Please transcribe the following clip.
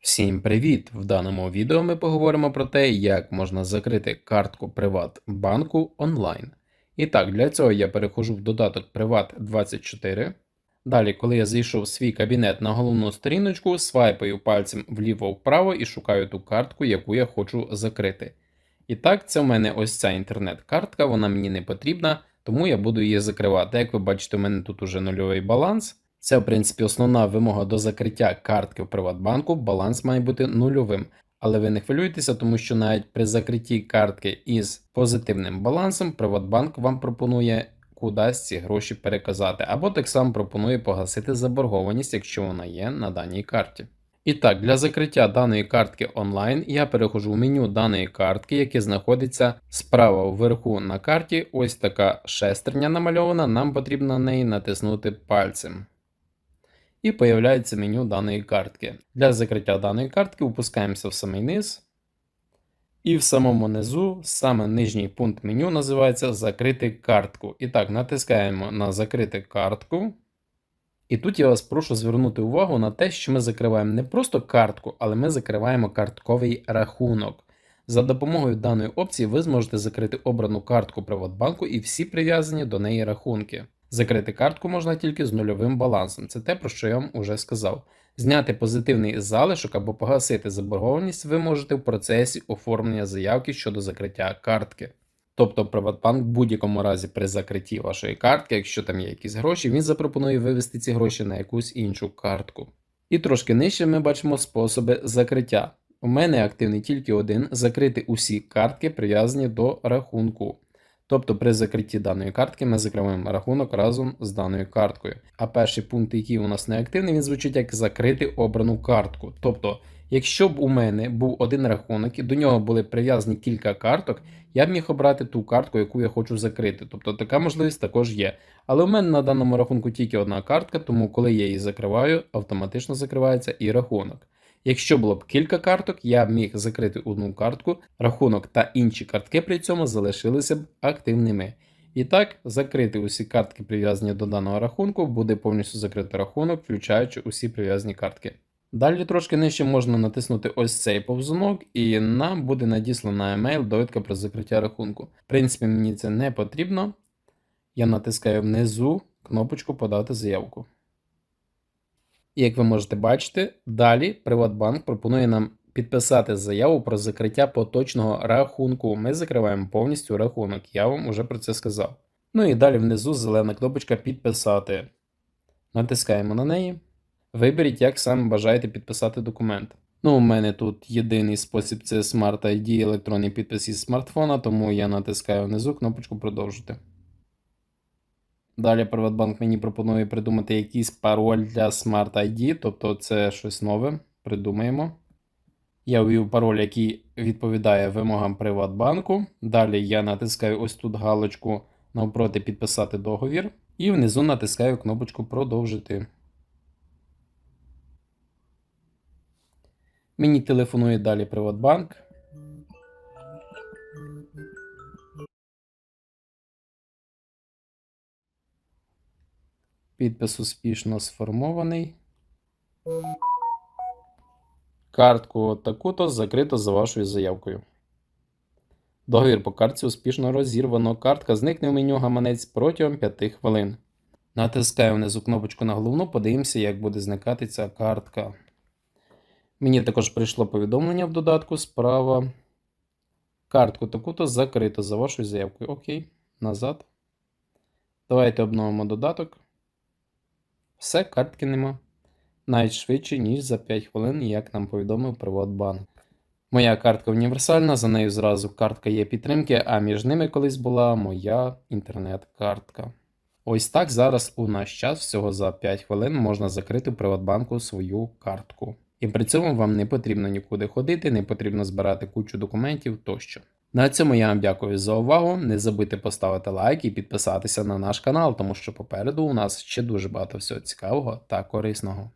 Всім привіт! В даному відео ми поговоримо про те, як можна закрити картку Приватбанку онлайн. І так, для цього я перехожу в додаток Privat24. Далі, коли я зайшов в свій кабінет на головну сторіночку, свайпаю пальцем вліво-вправо і шукаю ту картку, яку я хочу закрити. І так, це в мене ось ця інтернет-картка, вона мені не потрібна, тому я буду її закривати. Як ви бачите, у мене тут уже нульовий баланс. Це, в принципі, основна вимога до закриття картки в Приватбанку. Баланс має бути нульовим. Але ви не хвилюйтеся, тому що навіть при закритті картки із позитивним балансом Приватбанк вам пропонує кудись ці гроші переказати, або так само пропонує погасити заборгованість, якщо вона є на даній карті. І так, для закриття даної картки онлайн я перехожу в меню даної картки, яке знаходиться справа вверху на карті. Ось така шестерня намальована, нам потрібно на неї натиснути пальцем. І появляється меню даної картки. Для закриття даної картки опускаємося в самий низ. І в самому низу саме нижній пункт меню називається Закрити картку. І так, натискаємо на Закрити картку. І тут я вас прошу звернути увагу на те, що ми закриваємо не просто картку, але ми закриваємо картковий рахунок. За допомогою даної опції ви зможете закрити обрану картку Приватбанку і всі прив'язані до неї рахунки. Закрити картку можна тільки з нульовим балансом. Це те, про що я вам уже сказав. Зняти позитивний залишок або погасити заборгованість ви можете в процесі оформлення заявки щодо закриття картки. Тобто Приватбанк в будь-якому разі при закритті вашої картки, якщо там є якісь гроші, він запропонує вивести ці гроші на якусь іншу картку. І трошки нижче ми бачимо способи закриття. У мене активний тільки один закрити усі картки, прив'язані до рахунку. Тобто при закритті даної картки ми закриваємо рахунок разом з даною карткою. А перший пункт, який у нас не активний, він звучить як закрити обрану картку. Тобто, якщо б у мене був один рахунок і до нього були прив'язані кілька карток, я б міг обрати ту картку, яку я хочу закрити. Тобто така можливість також є. Але у мене на даному рахунку тільки одна картка, тому коли я її закриваю, автоматично закривається і рахунок. Якщо було б кілька карток, я б міг закрити одну картку, рахунок та інші картки при цьому залишилися б активними. І так, закрити усі картки, прив'язані до даного рахунку, буде повністю закрити рахунок, включаючи усі прив'язані картки. Далі трошки нижче можна натиснути ось цей повзунок, і нам буде надіслана емейл довідка про закриття рахунку. В принципі, мені це не потрібно. Я натискаю внизу кнопочку Подати заявку. І як ви можете бачити, далі Приватбанк пропонує нам підписати заяву про закриття поточного рахунку. Ми закриваємо повністю рахунок, я вам уже про це сказав. Ну і далі внизу зелена кнопочка Підписати. Натискаємо на неї. Виберіть, як саме бажаєте підписати документ. Ну, у мене тут єдиний спосіб це Smart ID, електронний підпис із смартфона, тому я натискаю внизу кнопочку Продовжити. Далі Приватбанк мені пропонує придумати якийсь пароль для Smart ID, тобто це щось нове. Придумаємо. Я ввів пароль, який відповідає вимогам Приватбанку. Далі я натискаю ось тут галочку навпроти підписати договір. І внизу натискаю кнопочку Продовжити. Мені телефонує далі Приватбанк. Підпис успішно сформований. Картку таку-то закрито за вашою заявкою. Договір по картці успішно розірвано. Картка зникне в меню гаманець протягом 5 хвилин. Натискаю внизу кнопочку на головну, подивимося, як буде зникати ця картка. Мені також прийшло повідомлення в додатку справа. Картку таку-то закрито за вашою заявкою. Окей, назад. Давайте обновимо додаток. Все, картки нема. Навіть швидше, ніж за 5 хвилин, як нам повідомив Приватбанк. Моя картка універсальна, за нею зразу картка є підтримки, а між ними колись була моя інтернет-картка. Ось так зараз у наш час всього за 5 хвилин можна закрити в Приватбанку свою картку. І при цьому вам не потрібно нікуди ходити, не потрібно збирати кучу документів тощо. На цьому я вам дякую за увагу. Не забудьте поставити лайк і підписатися на наш канал, тому що попереду у нас ще дуже багато всього цікавого та корисного.